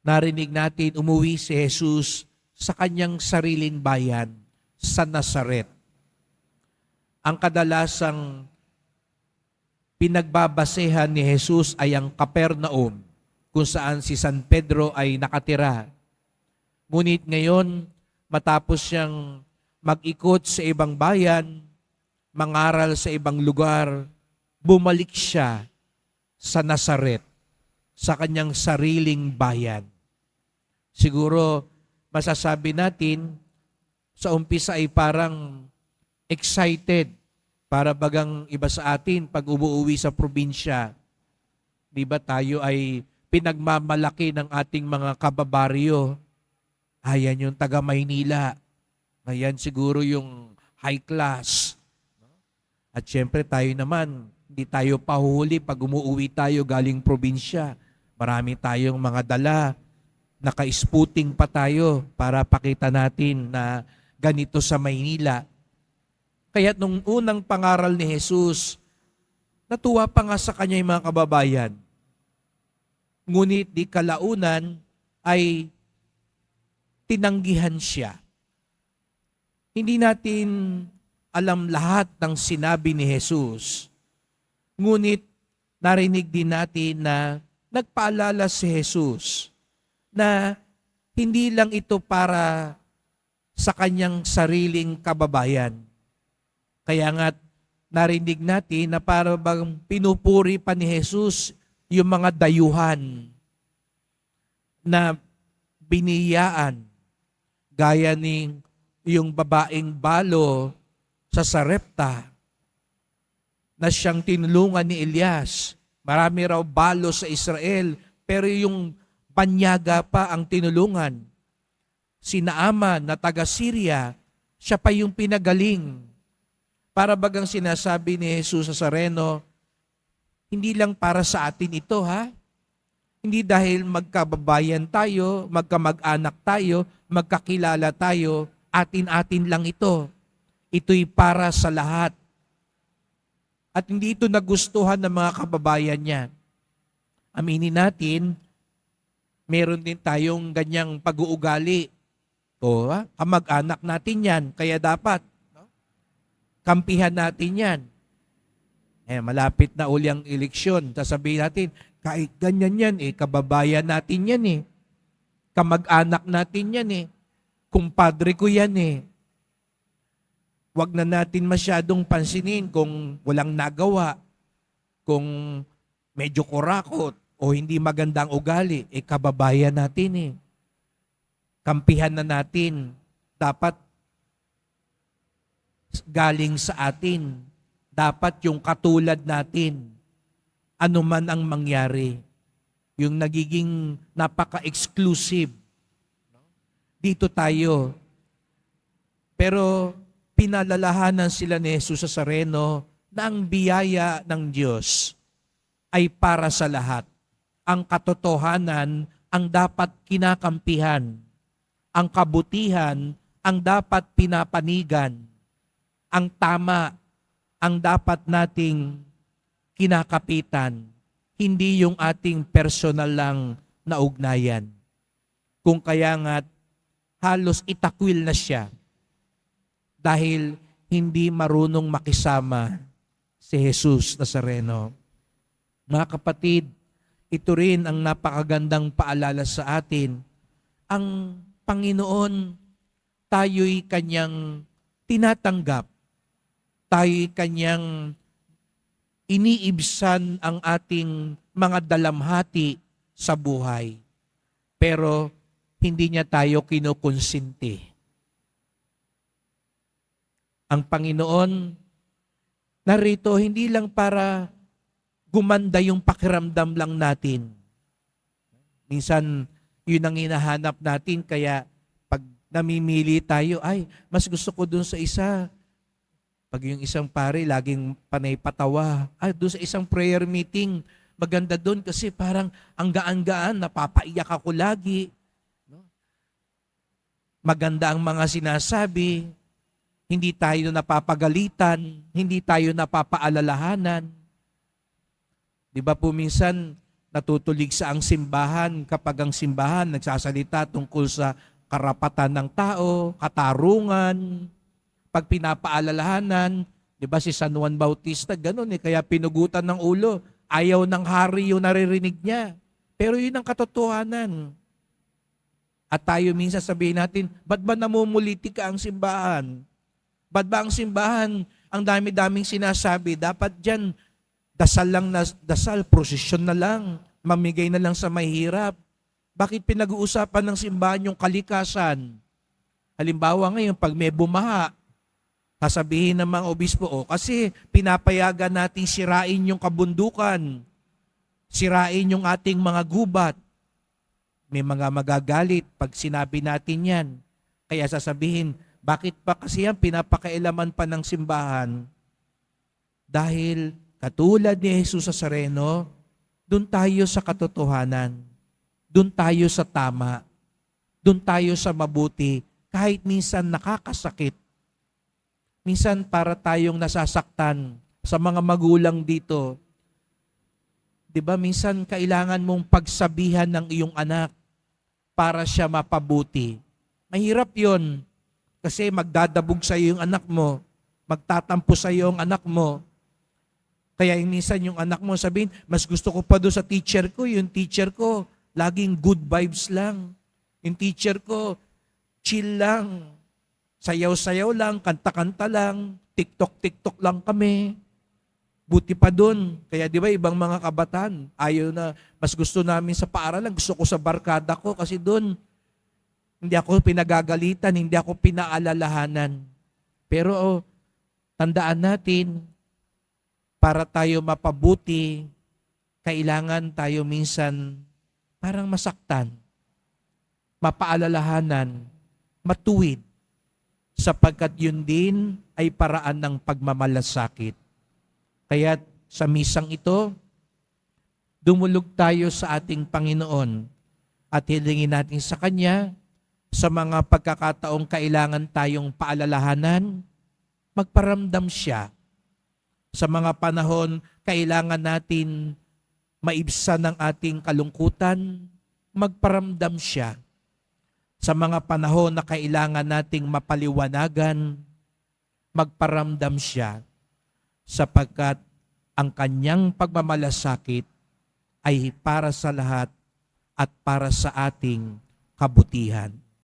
narinig natin umuwi si Jesus sa kanyang sariling bayan, sa Nazaret. Ang kadalasang pinagbabasehan ni Jesus ay ang Capernaum, kung saan si San Pedro ay nakatira. Ngunit ngayon, matapos siyang mag-ikot sa ibang bayan, mangaral sa ibang lugar, bumalik siya sa Nazaret, sa kanyang sariling bayan. Siguro masasabi natin sa umpisa ay parang excited para bagang iba sa atin pag umuwi sa probinsya. Di ba tayo ay pinagmamalaki ng ating mga kababaryo. Ayan yung taga Maynila. Ayan siguro yung high class. At syempre tayo naman, hindi tayo pahuhuli pag umuwi tayo galing probinsya. Marami tayong mga dala. Naka-sputing pa tayo para pakita natin na ganito sa Maynila. Kaya nung unang pangaral ni Jesus, natuwa pa nga sa kanya yung mga kababayan. Ngunit di kalaunan ay tinanggihan siya. Hindi natin alam lahat ng sinabi ni Jesus. Ngunit narinig din natin na nagpaalala si Jesus na hindi lang ito para sa kanyang sariling kababayan. Kaya nga narinig natin na para bang pinupuri pa ni Jesus yung mga dayuhan na biniyaan gaya ni yung babaeng balo sa Sarepta na siyang tinulungan ni Elias. Marami raw balo sa Israel, pero yung banyaga pa ang tinulungan. Si Naaman na taga Syria, siya pa yung pinagaling. Para bagang sinasabi ni Jesus sa Sareno, hindi lang para sa atin ito ha. Hindi dahil magkababayan tayo, magkamag-anak tayo, magkakilala tayo, atin-atin lang ito. Ito'y para sa lahat. At hindi ito nagustuhan ng mga kababayan niya. Aminin natin, meron din tayong ganyang pag-uugali. O, kamag-anak natin yan, kaya dapat no? kampihan natin yan. Eh, malapit na uli ang eleksyon. Sasabihin natin, kahit ganyan yan, eh, kababayan natin yan eh. Kamag-anak natin yan eh. Kumpadre ko yan eh. Huwag na natin masyadong pansinin kung walang nagawa, kung medyo kurakot o hindi magandang ugali, eh kababayan natin eh. Kampihan na natin. Dapat galing sa atin. Dapat yung katulad natin. Ano man ang mangyari. Yung nagiging napaka-exclusive. Dito tayo. Pero pinalalahanan sila ni Jesus sa Sareno na ang biyaya ng Diyos ay para sa lahat. Ang katotohanan ang dapat kinakampihan. Ang kabutihan ang dapat pinapanigan. Ang tama ang dapat nating kinakapitan. Hindi yung ating personal lang na ugnayan. Kung kaya nga halos itakwil na siya dahil hindi marunong makisama si Jesus Nazareno. Mga kapatid, ito rin ang napakagandang paalala sa atin. Ang Panginoon, tayo'y kanyang tinatanggap. Tayo'y kanyang iniibsan ang ating mga dalamhati sa buhay. Pero hindi niya tayo kinukonsinti ang Panginoon narito hindi lang para gumanda yung pakiramdam lang natin. Minsan, yun ang hinahanap natin, kaya pag namimili tayo, ay, mas gusto ko dun sa isa. Pag yung isang pare, laging panay patawa. Ay, dun sa isang prayer meeting, maganda dun kasi parang ang gaan-gaan, napapaiyak ako lagi. Maganda ang mga sinasabi, hindi tayo napapagalitan, hindi tayo napapaalalahanan. Di ba po minsan, natutulig sa ang simbahan kapag ang simbahan nagsasalita tungkol sa karapatan ng tao, katarungan, pag pinapaalalahanan, di ba si San Juan Bautista, ganun eh, kaya pinugutan ng ulo, ayaw ng hari yung naririnig niya. Pero yun ang katotohanan. At tayo minsan sabihin natin, ba't ba namumuliti ka ang simbahan? Ba't ba ang simbahan, ang dami-daming sinasabi, dapat dyan, dasal lang na dasal, prosesyon na lang, mamigay na lang sa mahirap. Bakit pinag-uusapan ng simbahan yung kalikasan? Halimbawa ngayon, pag may bumaha, sasabihin ng mga obispo, oh, kasi pinapayagan natin sirain yung kabundukan, sirain yung ating mga gubat. May mga magagalit pag sinabi natin yan. Kaya sasabihin, bakit pa kasi yan pinapakailaman pa ng simbahan? Dahil katulad ni Jesus sa Sareno, doon tayo sa katotohanan. Doon tayo sa tama. Doon tayo sa mabuti. Kahit minsan nakakasakit. Minsan para tayong nasasaktan sa mga magulang dito. 'Di ba minsan kailangan mong pagsabihan ng iyong anak para siya mapabuti. Mahirap 'yon kasi magdadabog sa iyo yung anak mo, magtatampo sa iyo ang anak mo. Kaya yung minsan yung anak mo sabihin, mas gusto ko pa doon sa teacher ko, yung teacher ko, laging good vibes lang. Yung teacher ko, chill lang. Sayaw-sayaw lang, kanta-kanta lang, tiktok-tiktok lang kami. Buti pa doon. Kaya di ba ibang mga kabataan, ayaw na, mas gusto namin sa paaralan, gusto ko sa barkada ko kasi doon, hindi ako pinagagalitan, hindi ako pinaalalahanan. Pero oh, tandaan natin, para tayo mapabuti, kailangan tayo minsan parang masaktan, mapaalalahanan, matuwid, sapagkat yun din ay paraan ng pagmamalasakit. Kaya sa misang ito, dumulog tayo sa ating Panginoon at hilingin natin sa Kanya sa mga pagkakataong kailangan tayong paalalahanan, magparamdam siya. Sa mga panahon, kailangan natin maibsan ng ating kalungkutan, magparamdam siya. Sa mga panahon na kailangan nating mapaliwanagan, magparamdam siya sapagkat ang kanyang pagmamalasakit ay para sa lahat at para sa ating kabutihan.